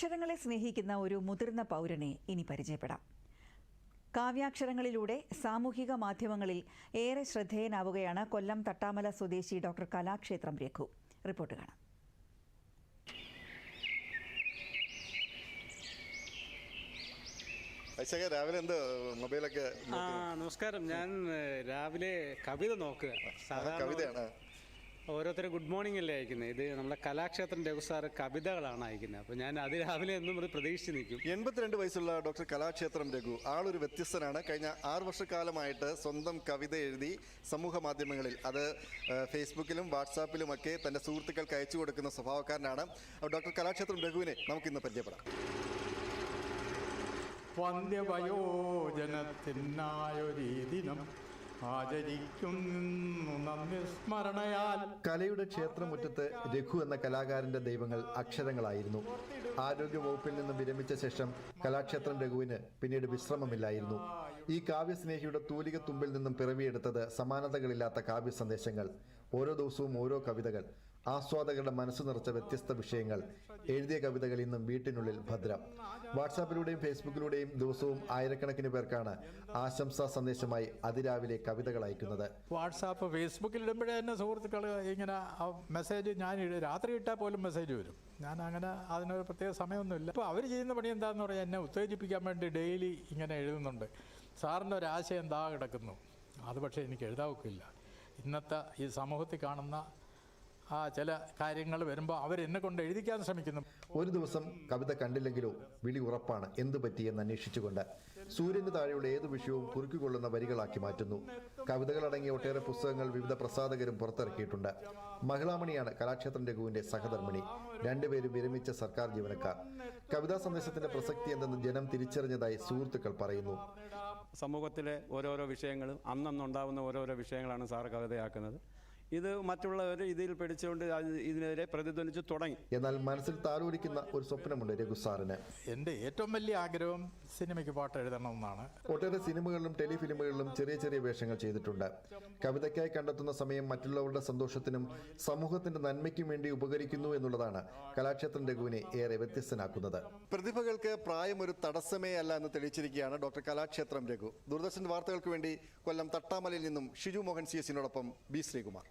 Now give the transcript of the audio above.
അക്ഷരങ്ങളെ സ്നേഹിക്കുന്ന ഒരു മുതിർന്ന പൗരനെ ഇനി പരിചയപ്പെടാം. കാവ്യാക്ഷരങ്ങളിലൂടെ സാമൂഹിക മാധ്യമങ്ങളിൽ ഏറെ ശ്രദ്ധേയനാവുകയാണ് കൊല്ലം തട്ടാമല സ്വദേശി ഡോക്ടർ കലാക്ഷേത്രം രഘു. റിപ്പോർട്ട് കാണാം. അശോക രാവിലെ എന്ത് മൊബൈലൊക്കെ ആ നമസ്കാരം. ഞാൻ രാവിലെ കവിത നോക്കുക. സാധാരണ കവിതയാണ്. ഓരോരുത്തർ ഗുഡ് മോർണിംഗ് അല്ലേ അയക്കുന്നത് ഇത് നമ്മുടെ കലാക്ഷേത്രം രഘു സാറ് കവിതകളാണ് അയക്കുന്നത് അപ്പോൾ ഞാൻ അത് രാവിലെ എന്നും ഒരു പ്രതീക്ഷിച്ച് നിൽക്കും. എൺപത്തിരണ്ട് വയസ്സുള്ള ഡോക്ടർ കലാക്ഷേത്രം രഘു ആളൊരു വ്യത്യസ്തനാണ്. കഴിഞ്ഞ ആറ് വർഷക്കാലമായിട്ട് സ്വന്തം കവിത എഴുതി സമൂഹ മാധ്യമങ്ങളിൽ അത് ഫേസ്ബുക്കിലും വാട്സാപ്പിലും ഒക്കെ തന്റെ സുഹൃത്തുക്കൾക്ക് അയച്ചു കൊടുക്കുന്ന സ്വഭാവക്കാരനാണ്. അപ്പോൾ ഡോക്ടർ കലാക്ഷേത്രം രഘുവിനെ നമുക്ക് ഇന്ന് പരിചയപ്പെടാം. വന്ധ്യവയോജനത്തിനായൊരീ കലയുടെ ക്ഷേത്രമുറ്റത്ത് രഘു എന്ന കലാകാരന്റെ ദൈവങ്ങൾ അക്ഷരങ്ങളായിരുന്നു. ആരോഗ്യ വകുപ്പിൽ നിന്നും വിരമിച്ച ശേഷം കലാക്ഷേത്രം രഘുവിന് പിന്നീട് വിശ്രമമില്ലായിരുന്നു. ഈ കാവ്യസ്നേഹിയുടെ തൂലിക തുമ്പിൽ നിന്നും പിറവിയെടുത്തത് സമാനതകളില്ലാത്ത കാവ്യ സന്ദേശങ്ങൾ ഓരോ ദിവസവും ഓരോ കവിതകൾ. ആസ്വാദകരുടെ മനസ്സ് നിറച്ച വ്യത്യസ്ത വിഷയങ്ങൾ. എഴുതിയ കവിതകൾ ഇന്നും വീട്ടിനുള്ളിൽ ഭദ്രം. വാട്സാപ്പിലൂടെയും ഫേസ്ബുക്കിലൂടെയും ദിവസവും ആയിരക്കണക്കിന് പേർക്കാണ് ആശംസാ സന്ദേശമായി അതിരാവിലെ കവിതകൾ അയക്കുന്നത്. വാട്സാപ്പ് ഫേസ്ബുക്കിൽ ഇടുമ്പോഴേ തന്നെ സുഹൃത്തുക്കൾ ഇങ്ങനെ മെസ്സേജ് ഞാൻ രാത്രി ഇട്ടാൽ പോലും മെസ്സേജ് വരും. ഞാൻ അങ്ങനെ അതിനൊരു പ്രത്യേക സമയമൊന്നുമില്ല. അപ്പോൾ അവർ ചെയ്യുന്ന പണി എന്താണെന്ന് പറഞ്ഞാൽ എന്നെ ഉത്തേജിപ്പിക്കാൻ വേണ്ടി ഡെയിലി ഇങ്ങനെ എഴുതുന്നുണ്ട്. സാറിന്റെ ഒരു ആശയം എന്താ കിടക്കുന്നു. അത് പക്ഷേ എനിക്ക് എഴുതാവൊക്കില്ല ഇന്നത്തെ ഈ സമൂഹത്തിൽ കാണുന്ന ആ ചില കാര്യങ്ങൾ വരുമ്പോൾ അവർ എന്നെ കൊണ്ട് എഴുതിക്കാൻ ശ്രമിക്കുന്നു. ഒരു ദിവസം കവിത കണ്ടില്ലെങ്കിലോ വിളി ഉറപ്പാണ് എന്തു പറ്റിയെന്ന് അന്വേഷിച്ചുകൊണ്ട് സൂര്യന് താഴെയുള്ള ഏത് വിഷയവും കുറുക്കിക്കൊള്ളുന്ന വരികളാക്കി മാറ്റുന്നു. കവിതകളടങ്ങിയ ഒട്ടേറെ പുസ്തകങ്ങൾ വിവിധ പ്രസാധകരും പുറത്തിറക്കിയിട്ടുണ്ട്. മഹിളാമണിയാണ് കലാക്ഷേത്രം രഘുവിന്റെ സഹധർമ്മിണി. രണ്ടുപേരും വിരമിച്ച സർക്കാർ ജീവനക്കാർ. കവിതാ സന്ദേശത്തിന്റെ പ്രസക്തി എന്തെന്ന് ജനം തിരിച്ചറിഞ്ഞതായി സുഹൃത്തുക്കൾ പറയുന്നു. സമൂഹത്തിലെ ഓരോരോ വിഷയങ്ങളും അന്നന്നുണ്ടാവുന്ന ഓരോരോ വിഷയങ്ങളാണ് സാർ കവിതയാക്കുന്നത്. ഇത് മറ്റുള്ളവർ ഇതിൽ പിടിച്ചുകൊണ്ട് ഇതിനെതിരെ പ്രതിധ്വനിച്ചു തുടങ്ങി. എന്നാൽ മനസ്സിൽ താലോലിക്കുന്ന ഒരു സ്വപ്നമുണ്ട് രഘു സാറിന്. എന്റെ ഏറ്റവും വലിയ ആഗ്രഹം സിനിമയ്ക്ക് പാട്ട് എഴുതണമെന്നാണ്. ഒട്ടേറെ സിനിമകളിലും ടെലിഫിലിമുകളിലും ചെറിയ ചെറിയ വേഷങ്ങൾ ചെയ്തിട്ടുണ്ട്. കവിതയ്ക്കായി കണ്ടെത്തുന്ന സമയം മറ്റുള്ളവരുടെ സന്തോഷത്തിനും സമൂഹത്തിന്റെ നന്മയ്ക്കും വേണ്ടി ഉപകരിക്കുന്നു എന്നുള്ളതാണ് കലാക്ഷേത്രം രഘുവിനെ ഏറെ വ്യത്യസ്തനാക്കുന്നത്. പ്രതിഭകൾക്ക് പ്രായം ഒരു തടസ്സമേ അല്ല എന്ന് തെളിയിച്ചിരിക്കുകയാണ് ഡോക്ടർ കലാക്ഷേത്രം രഘു. ദൂരദർശൻ വാർത്തകൾക്ക് വേണ്ടി കൊല്ലം തട്ടാമലയിൽ നിന്നും ഷിജു മോഹൻ സി എസിനോടൊപ്പം ബി ശ്രീകുമാർ.